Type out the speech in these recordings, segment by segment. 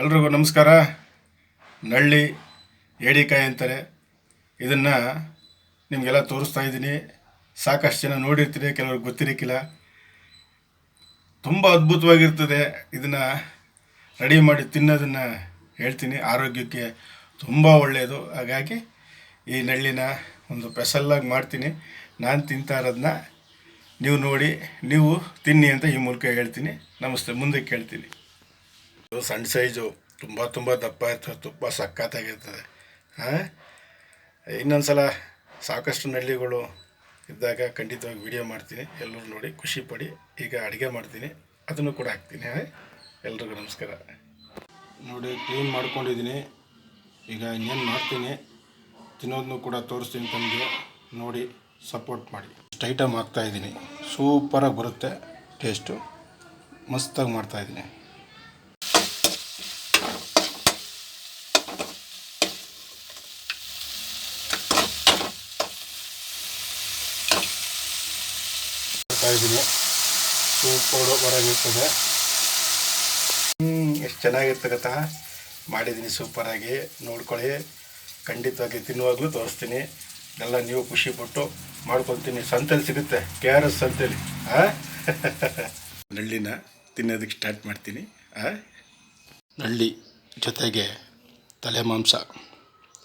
ಎಲ್ರಿಗೂ ನಮಸ್ಕಾರ. ನಳ್ಳಿ, ಏಡಿಕಾಯಿ ಅಂತಾರೆ. ಇದನ್ನು ನಿಮಗೆಲ್ಲ ತೋರಿಸ್ತಾ ಇದ್ದೀನಿ. ಸಾಕಷ್ಟು ಜನ ನೋಡಿರ್ತೀರಿ, ಕೆಲವ್ರಿಗೆ ಗೊತ್ತಿರಕ್ಕಿಲ್ಲ ತುಂಬ ಅದ್ಭುತವಾಗಿರ್ತದೆ. ಇದನ್ನು ರೆಡಿ ಮಾಡಿ ತಿನ್ನೋದನ್ನು ಹೇಳ್ತೀನಿ. ಆರೋಗ್ಯಕ್ಕೆ ತುಂಬ ಒಳ್ಳೆಯದು ಹಾಗಾಗಿ ಈ ನಳ್ಳಿನ ಒಂದು ಸ್ಪೆಷಲ್ಲಾಗಿ ಮಾಡ್ತೀನಿ. ನಾನು ತಿಂತಾ ಇರೋದನ್ನ ನೀವು ನೋಡಿ, ನೀವು ತಿನ್ನಿ ಅಂತ ಈ ಮೂಲಕ ಹೇಳ್ತೀನಿ. ನಮಸ್ತೆ. ಮುಂದೆ ಕೇಳ್ತೀನಿ. ಇದು ಸಣ್ಣ ಸೈಜು, ತುಂಬ ತುಂಬ ದಪ್ಪ ಇರ್ತದೆ ತುಪ್ಪ ಸಕ್ಕತ್ತಾಗಿರ್ತದೆ ಹಾಂ? ಇನ್ನೊಂದು ಸಲ ಸಾಕಷ್ಟು ನಳ್ಳಿಗಳು ಇದ್ದಾಗ ಖಂಡಿತವಾಗಿ ವಿಡಿಯೋ ಮಾಡ್ತೀನಿ. ಎಲ್ಲರೂ ನೋಡಿ, ಖುಷಿ ಪಡಿ. ಈಗ ಅಡುಗೆ ಮಾಡ್ತೀನಿ. ಅದನ್ನು ಕೂಡ ಹಾಕ್ತೀನಿ. ಎಲ್ರಿಗೂ ನಮಸ್ಕಾರ. ನೋಡಿ ಕ್ಲೀನ್ ಮಾಡ್ಕೊಂಡಿದ್ದೀನಿ. ಈಗ ಇನ್ನೇನು ಮಾಡ್ತೀನಿ? ತಿನ್ನೋದನ್ನು ಕೂಡ ತೋರಿಸ್ತೀನಿ ತಮಗೆ. ನೋಡಿ ಸಪೋರ್ಟ್ ಮಾಡಿ. ಐಟಮ್ ಹಾಕ್ತಾಯಿದ್ದೀನಿ ಸೂಪರಾಗಿ ಬರುತ್ತೆ. ಟೇಸ್ಟು ಮಸ್ತಾಗಿ ಮಾಡ್ತಾಯಿದ್ದೀನಿ ಮಾಡ್ತಾ ಇದ್ದೀನಿ ಸೂಪರ್ ಬರಾಗಿರ್ತದೆ. ಹ್ಞೂ ಎಷ್ಟು ಚೆನ್ನಾಗಿರ್ತಕ್ಕಂತ ಮಾಡಿದ್ದೀನಿ ಸೂಪರಾಗಿ. ನೋಡ್ಕೊಳ್ಳಿ. ಖಂಡಿತವಾಗಿ ತಿನ್ನುವಾಗಲೂ ತೋರಿಸ್ತೀನಿ. ಎಲ್ಲ ನೀವು ಖುಷಿ ಪಟ್ಟು ಮಾಡ್ಕೊತೀನಿ ಸಂತೆಲಿ ಸಿಗುತ್ತೆ. ಕೆ ಆರ್ ಎಸ್ ಸಂತೆಲಿ. ಹಾಂ ನಳ್ಳಿನ ತಿನ್ನೋದಕ್ಕೆ ಸ್ಟಾರ್ಟ್ ಮಾಡ್ತೀನಿ. ಹಾಂ ನಳ್ಳಿ ಜೊತೆಗೆ ತಲೆ ಮಾಂಸ.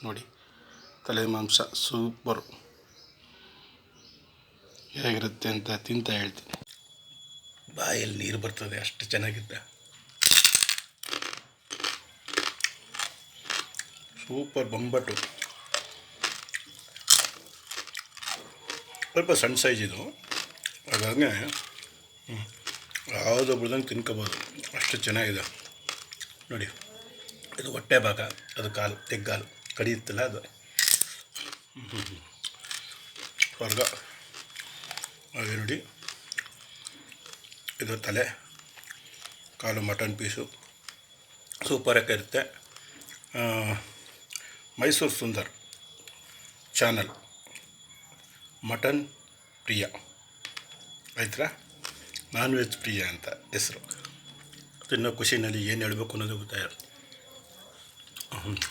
ನೋಡಿ. ತಲೆ ಮಾಂಸ ಸೂಪರು. ಹೇಗಿರುತ್ತೆ ಅಂತ ತಿಂತ ಹೇಳ್ತೀನಿ. ಬಾಯಲ್ಲಿ ನೀರು ಬರ್ತದೆ, ಅಷ್ಟು ಚೆನ್ನಾಗಿದ್ದ ಸೂಪರ್ ಬೊಂಬಟ್ಟು. ಸ್ವಲ್ಪ ಸಣ್ಣ ಸೈಜ್ ಇದು. ಹಾಗಾಗಿ ಯಾವುದೋ ಬಿಡ್ದಂಗೆ ತಿನ್ಕೋಬೋದು. ಅಷ್ಟು ಚೆನ್ನಾಗಿದೆ. ನೋಡಿ, ಇದು ಹೊಟ್ಟೆ ಭಾಗ ಅದು ಕಾಲು, ತೆಗ್ಗಾಲು. ಕಡಿಯುತ್ತಲ್ಲ ಅದು. ಸ್ವರ್ಗ. ಹಾಗೆ ನೋಡಿ. ಇದು ತಲೆ, ಕಾಲು ಮಟನ್ ಪೀಸು. ಸೂಪರಾಗಿ ಇರುತ್ತೆ. ಮೈಸೂರು ಸುಂದರ್ ಚಾನಲ್. ಮಟನ್ ಪ್ರಿಯ. ಆಯ್ತಾ ನಾನ್ ವೆಜ್ ಪ್ರಿಯ ಅಂತ ಹೆಸರು. ತಿನ್ನೋ ಖುಷಿನಲ್ಲಿ ಏನು ಹೇಳಬೇಕು ಅನ್ನೋದು ಗೊತ್ತಾಯಿಲ್ಲ ನೋಡಿ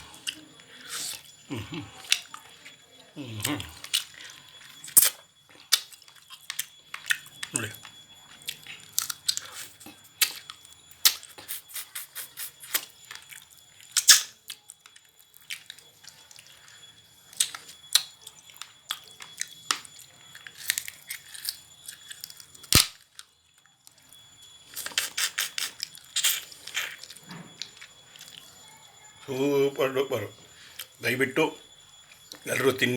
ಸೂಪರ್ ಡೂಪರು. ದಯವಿಟ್ಟು ಎಲ್ಲರೂ ತಿನ್ನಿ.